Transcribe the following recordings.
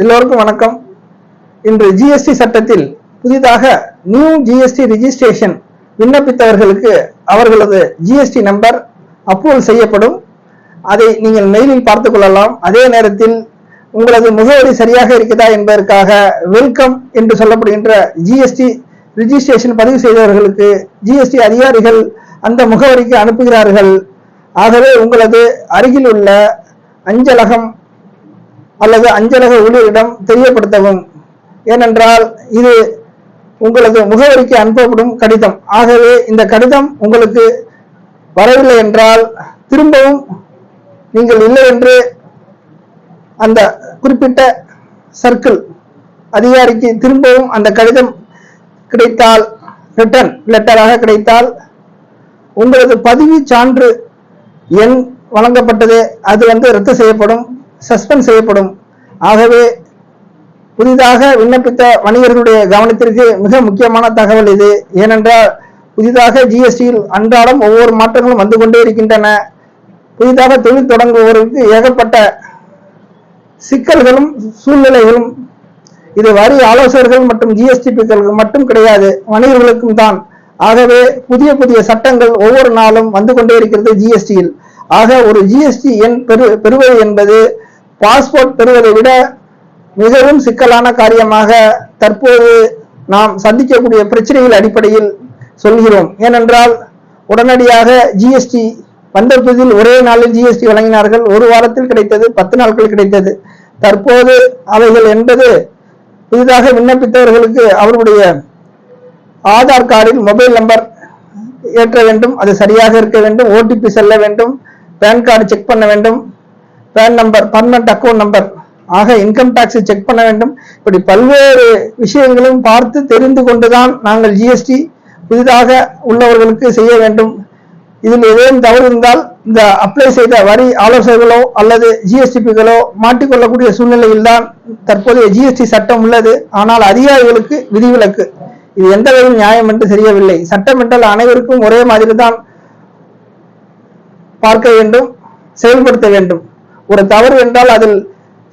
எல்லோருக்கும் வணக்கம். இன்று ஜிஎஸ்டி சட்டத்தில் புதிதாக நியூ ஜிஎஸ்டி ரிஜிஸ்ட்ரேஷன் விண்ணப்பித்தவர்களுக்கு அவர்களது ஜிஎஸ்டி நம்பர் அப்ரூவல் செய்யப்படும். அதை நீங்கள் மெயிலில் பார்த்துக் கொள்ளலாம். அதே நேரத்தில் உங்களது முகவரி சரியாக இருக்கிறதா என்பதற்காக வெல்கம் என்று சொல்லப்படுகின்ற ஜிஎஸ்டி ரிஜிஸ்ட்ரேஷன் பதிவு செய்தவர்களுக்கு ஜிஎஸ்டி அதிகாரிகள் அந்த முகவரிக்கு அனுப்புகிறார்கள். ஆகவே உங்களது அருகில் உள்ள அஞ்சலகம் அல்லது அஞ்சலக ஊழியரிடம் தெரியப்படுத்தவும். ஏனென்றால் இது உங்களது முகவரிக்கு அனுப்பப்படும் கடிதம். ஆகவே இந்த கடிதம் உங்களுக்கு வரவில்லை என்றால் திரும்பவும் நீங்கள் இல்லை என்று அந்த குறிப்பிட்ட சர்க்கிள் அதிகாரிக்கு திரும்பவும் அந்த கடிதம் கிடைத்தால் ரிட்டர்ன் லெட்டராக கிடைத்தால் உங்களது பதிவு சான்று எண் வழங்கப்பட்டது அது வந்து ரத்து செய்யப்படும். சஸ்பெண்ட் செய்யப்படும். ஆகவே புதிதாக விண்ணப்பித்த வணிகர்களுடைய கவனத்திற்கு மிக முக்கியமான தகவல் இது. ஏனென்றால் புதிதாக ஜிஎஸ்டியில் அன்றாடம் ஒவ்வொரு மாற்றங்களும் வந்து கொண்டே இருக்கின்றன. புதிதாக தொழில் தொடங்குபவர்களுக்கு ஏகப்பட்ட சிக்கல்களும் சூழ்நிலைகளும் இது வரி ஆலோசகர்கள் மற்றும் ஜிஎஸ்டி பிக்களுக்கு மட்டும் கிடையாது வணிகர்களுக்கும் தான். ஆகவே புதிய புதிய சட்டங்கள் ஒவ்வொரு நாளும் வந்து கொண்டே இருக்கிறது ஜிஎஸ்டியில் ஆக ஒரு ஜிஎஸ்டி எண் பெறு பெறுவது என்பது பாஸ்போர்ட் பெறுவதை விட மிகவும் சிக்கலான காரியமாக தற்போது நாம் சந்திக்கக்கூடிய பிரச்சனைகள் அடிப்படையில் சொல்கிறோம். ஏனென்றால் உடனடியாக ஜிஎஸ்டி வந்த புதில் ஒரே நாளில் ஜிஎஸ்டி வழங்கினார்கள். ஒரு வாரத்தில் கிடைத்தது பத்து நாட்கள் கிடைத்தது. தற்போது அவைகள் என்பது புதிதாக விண்ணப்பித்தவர்களுக்கு அவருடைய ஆதார் கார்டில் மொபைல் நம்பர் ஏற்ற வேண்டும். அது சரியாக இருக்க வேண்டும். ஓடிபி செல்ல வேண்டும். பேன் கார்டு செக் பண்ண வேண்டும். PAN number permanent account number ஆக இன்கம் டாக்ஸ் செக் பண்ண வேண்டும். இப்படி பல்வேறு விஷயங்களும் பார்த்து தெரிந்து கொண்டுதான் நாங்கள் ஜிஎஸ்டி புதிதாக உள்ளவர்களுக்கு செய்ய வேண்டும். இதில் ஏதேனும் தவறு இருந்தால் இந்த அப்ளை செய்த வரி ஆலோசகர்களோ அல்லது ஜிஎஸ்டிபிகளோ மாட்டிக்கொள்ளக்கூடிய சூழ்நிலையில் தான் தற்போதைய ஜிஎஸ்டி சட்டம் உள்ளது. ஆனால் அதிகாரிகளுக்கு விதிவிலக்கு. இது எந்த வகையில் நியாயம் என்று தெரியவில்லை. சட்டம் என்றால் அனைவருக்கும் ஒரே மாதிரி தான் பார்க்க வேண்டும் செயல்படுத்த வேண்டும். ஒரு தவறு என்றால் அதில்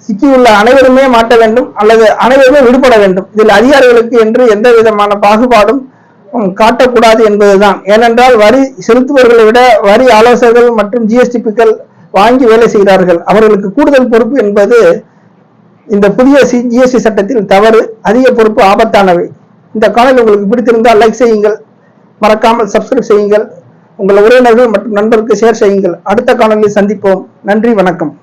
சிக்கியுள்ள அனைவருமே மாட்ட வேண்டும் அல்லது அனைவருமே விடுபட வேண்டும். இதில் அதிகாரிகளுக்கு என்று எந்த விதமான பாகுபாடும் காட்டக்கூடாது என்பதுதான். ஏனென்றால் வரி செலுத்துபவர்களை விட வரி ஆலோசகர்கள் மற்றும் ஜிஎஸ்டிபிக்கள் வாங்கி வேலை செய்கிறார்கள். அவர்களுக்கு கூடுதல் பொறுப்பு என்பது இந்த புதிய சி ஜிஎஸ்டி சட்டத்தில் தவறு அதிக பொறுப்பு ஆபத்தானவை. இந்த காணொலி உங்களுக்கு பிடித்திருந்தால் லைக் செய்யுங்கள். மறக்காமல் சப்ஸ்கிரைப் செய்யுங்கள். உங்கள் உறவினர்கள் மற்றும் நண்பருக்கு ஷேர் செய்யுங்கள். அடுத்த காணொலியில் சந்திப்போம். நன்றி வணக்கம்.